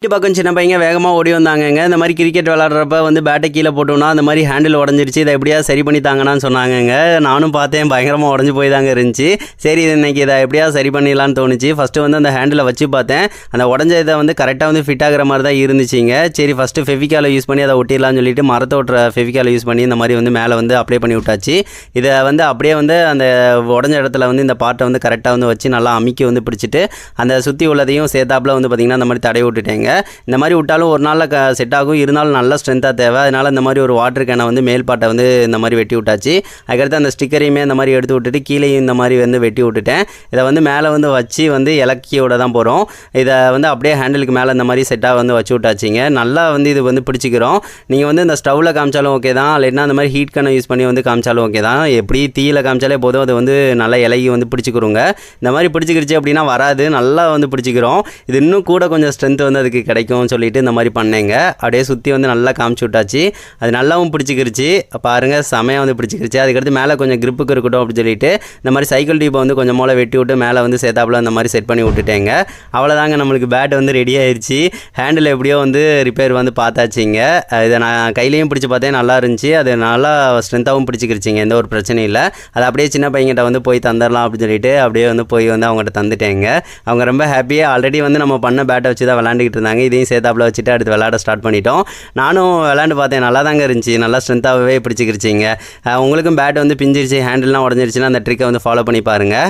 வீட்டு பக்கம் சின்ன பையங்க? வேகமாக ஓடி வந்தாங்கங்க. இந்த மாதிரி கிரிக்கெட் விளாட்றப்ப வந்து பேட்டை கீழே போட்டோம்னா அந்த மாதிரி ஹேண்டில் உடஞ்சிருச்சு. இதை எப்படியா சரி பண்ணி தாங்கன்னு சொன்னாங்கங்க. நானும் பார்த்தேன். பயங்கரமாக உடஞ்சி போய் தாங்க இருந்துச்சு. சரி இது இன்னைக்கு இதை எப்படியா சரி பண்ணிடலான்னு தோணுச்சு. ஃபஸ்ட்டு வந்து அந்த ஹேண்டிலை வச்சு பார்த்தேன். அந்த உடஞ்ச இதை வந்து கரெக்டாக வந்து ஃபிட் ஆகிற மாதிரி தான் இருந்துச்சுங்க. சரி ஃபஸ்ட்டு ஃபெவிக்காலை யூஸ் பண்ணி அதை ஒட்டிடலாம்னு சொல்லிட்டு மரத்தை ஒட்டுற ஃபெவிக்காலை யூஸ் பண்ணி இந்த மாதிரி வந்து மேலே வந்து அப்ளை பண்ணி விட்டாச்சு. இதை வந்து அப்படியே வந்து அந்த உடஞ்ச இடத்துல வந்து இந்த பாட்டை வந்து கரெக்டாக வந்து வச்சு நல்லா அமுக்கி வந்து பிடிச்சிட்டு அந்த சுற்றி உள்ளதையும் சேர்த்தாப்புல வந்து பார்த்திங்கன்னா அந்த மாதிரி தடவி விட்டுட்டேங்க. இந்த மாதிரி விட்டாலும் ஒரு நாளில் க செட் ஆகும். இருந்தாலும் நல்ல ஸ்ட்ரென்த்தாக தேவை. அதனால் இந்த மாதிரி ஒரு வாட்டர் கேனை வந்து மேல்பாட்டை வந்து இந்த மாதிரி வெட்டி விட்டாச்சு. அதுக்கடுத்து அந்த ஸ்டிக்கரையுமே இந்த மாதிரி எடுத்து விட்டுட்டு கீழேயும் இந்த மாதிரி வந்து வெட்டி விட்டுட்டேன். இதை வந்து மேலே வந்து வச்சு வந்து இலக்கியோட தான் போகிறோம் இதை வந்து அப்படியே ஹேண்டிலுக்கு மேலே இந்த மாதிரி செட்டாக வந்து வச்சு விட்டாச்சிங்க. நல்லா வந்து இது வந்து பிடிச்சிக்கிறோம். நீங்கள் வந்து இந்த ஸ்டவ்வில் காமிச்சாலும் ஓகே தான். இல்லைன்னா அந்த மாதிரி ஹீட் கண்ணை யூஸ் பண்ணி வந்து காமிச்சாலும் ஓகே தான். எப்படி தீயில காமிச்சாலே போதும். அது வந்து நல்லா இலகி வந்து பிடிச்சிக்கிறோங்க இந்த மாதிரி பிடிச்சிக்கிடுச்சு அப்படின்னா வராது. நல்லா வந்து பிடிச்சிக்கிறோம். இது இன்னும் கூட கொஞ்சம் ஸ்ட்ரென்த் வந்து அதுக்கு கிடைக்கும்னு சொல்லிட்டு இந்த மாதிரி பண்ணேங்க. அப்படியே சுற்றி வந்து நல்லா காமிச்சு விட்டாச்சு. அது நல்லாவும் பிடிச்சிக்கிருச்சு. பாருங்கள் செமையாக வந்து பிடிச்சிக்கிருச்சு. அதுக்கடுத்து மேலே கொஞ்சம் கிரிப்புக்கு இருக்கட்டும் அப்படின்னு சொல்லிட்டு இந்த மாதிரி சைக்கிள் டீப்பை வந்து கொஞ்சம் மூளை வெட்டி விட்டு மேலே வந்து சேத்தாப்புல அந்த மாதிரி செட் பண்ணி விட்டுட்டேங்க. அவ்வளோதாங்க நம்மளுக்கு பேட் வந்து ரெடி ஆயிடுச்சு ஹேண்டில் எப்படியோ வந்து ரிப்பேர் வந்து பார்த்தாச்சிங்க. இதை நான் கையிலையும் பிடிச்சி பார்த்தேன் நல்லா இருந்துச்சு. அது நல்லா ஸ்ட்ரென்த்தாகவும் பிடிச்சிக்கிருச்சிங்க. எந்த ஒரு பிரச்சனையும் இல்லை. அது அப்படியே சின்ன பையன்கிட்ட வந்து போய் தந்துடலாம் அப்படின்னு சொல்லிட்டு அப்படியே வந்து போய் வந்து அவங்ககிட்ட தந்துட்டேங்க. அவங்க ரொம்ப ஹாப்பியாக ஆல்ரெடி வந்து நம்ம பண்ண பேட்டை வச்சு தான் விளாண்டுக்கிட்டு இருந்தாங்க இதையும் சேர்த்தாப்புல வச்சுட்டு அடுத்து விளாட ஸ்டார்ட் பண்ணிட்டோம். நானும் விளாண்டு பார்த்தேன் நல்லா தாங்க இருந்துச்சு. நல்லா ஸ்ட்ரென்த்தாகவே பிடிச்சிக்கிருச்சிங்க. உங்களுக்கும் பேட் வந்து பிஞ்சிருச்சு ஹேண்டில்லாம் உடஞ்சிருச்சுன்னா அந்த ட்ரிக்கை வந்து ஃபாலோ பண்ணி பாருங்கள்